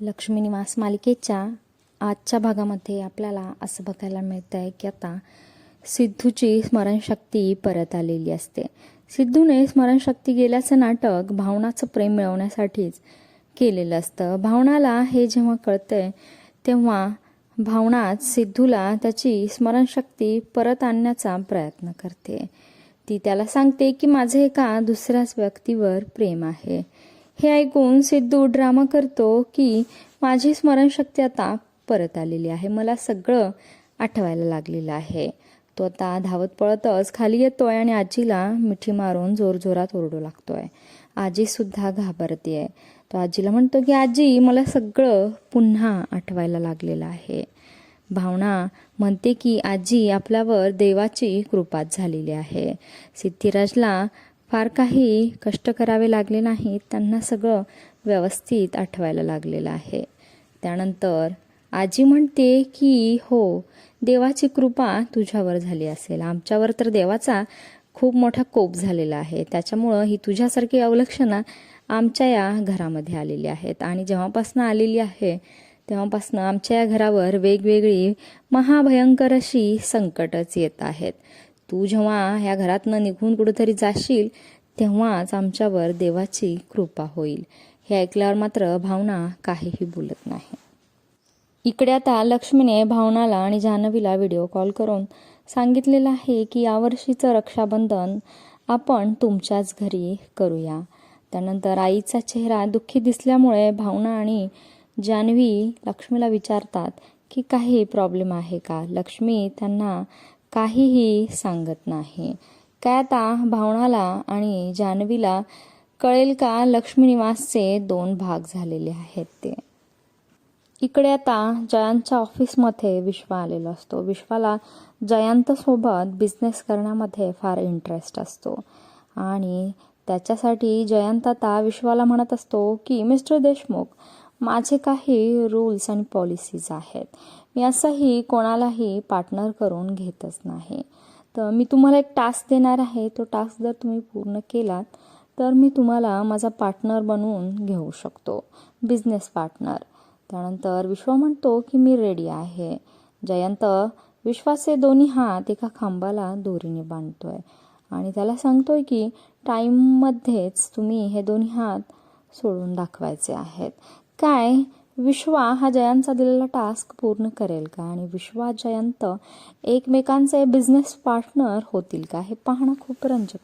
लक्ष्मी निवास मालिकेच्या आजच्या भागामध्ये आपल्याला असं बघायला मिळतं आहे की आता सिद्धूची स्मरणशक्ती परत आलेली असते. सिद्धूने स्मरणशक्ती गेल्याचं नाटक भावनाचं प्रेम मिळवण्यासाठीच केलेलं असतं. भावनाला हे जेव्हा कळतंय तेव्हा भावनाच सिद्धूला त्याची स्मरणशक्ती परत आणण्याचा प्रयत्न करते. ती त्याला सांगते की माझे एका दुसऱ्याच व्यक्तीवर प्रेम आहे. हे ऐकून सिद्धू ड्रामा करतो की माझी स्मरणशक्ती आता परत आलेली आहे. मला सगळं आठवायला लागलेलं आहे. तो आता धावत पळतच खाली येतोय आणि आजीला मिठी मारून जोरजोरात ओरडू लागतोय. आजीसुद्धा घाबरतीये. तो आजीला म्हणतो की आजी मला सगळं पुन्हा आठवायला लागलेलं आहे. भावना म्हणते की आजी आपल्यावर देवाची कृपाच झालेली आहे. सिद्धिराजला फार काही कष्ट करावे लागले नाहीत त्यांना सगळं व्यवस्थित आठवायला लागलेलं आहे. त्यानंतर आजी म्हणते की हो देवाची कृपा तुझ्यावर झाली असेल. आमच्यावर तर देवाचा खूप मोठा कोप झालेला आहे. त्याच्यामुळं ही तुझ्यासारखी अवलक्षणं आमच्या या घरामध्ये आलेली आहेत. आणि जेव्हापासनं आलेली आहे तेव्हापासनं आमच्या या घरावर वेगवेगळी महाभयंकर अशी संकटच येत आहेत. तू जेव्हा ह्या घरातनं निघून कुठेतरी जाशील तेव्हाच आमच्यावर देवाची कृपा होईल. हे ऐकल्यावर मात्र भावना काहीही बोलत नाही. इकडे आता लक्ष्मीने भावनाला आणि जान्हवीला व्हिडिओ कॉल करून सांगितलेलं आहे की यावर्षीचं रक्षाबंधन आपण तुमच्याच घरी करूया. त्यानंतर आईचा चेहरा दुःखी दिसल्यामुळे भावना आणि जान्हवी लक्ष्मीला विचारतात की काही प्रॉब्लेम आहे का? लक्ष्मी त्यांना काहीही सांगत नाही. काय आता भावनाला आणि जान्हवीला कळेल का लक्ष्मीनिवासचे दोन भाग झालेले आहेत ते. इकडे आता जयांच्या ऑफिसमध्ये विश्वा आलेला असतो. विश्वाला जयंतसोबत बिझनेस करण्यामध्ये फार इंटरेस्ट असतो. आणि त्याच्यासाठी जयंत आता विश्वाला म्हणत असतो की मिस्टर देशमुख माझे काही रूल्स आणि पॉलिसीज आहेत. मी असंही कोणालाही पार्टनर करून घेतच नाही. तर मी तुम्हाला एक टास्क देणार आहे. तो टास्क जर तुम्ही पूर्ण केलात तर मी तुम्हाला माझा पार्टनर बनवून घेऊ शकतो. बिझनेस पार्टनर त्यानंतर विश्व म्हणतो की मी रेडी आहे. जयंत विश्वाचे दोन्ही हात एका खांबाला दोरीने बांधतोय आणि त्याला सांगतोय की टाईममध्येच तुम्ही हे दोन्ही हात सोडून दाखवायचे आहेत. काय? विश्वा हा जयंतचा दिलेला टास्क पूर्ण करेल का? आणि विश्वा जयंत एकमेकांचे बिझनेस पार्टनर होतील का? हे पाहणं खूप रंजक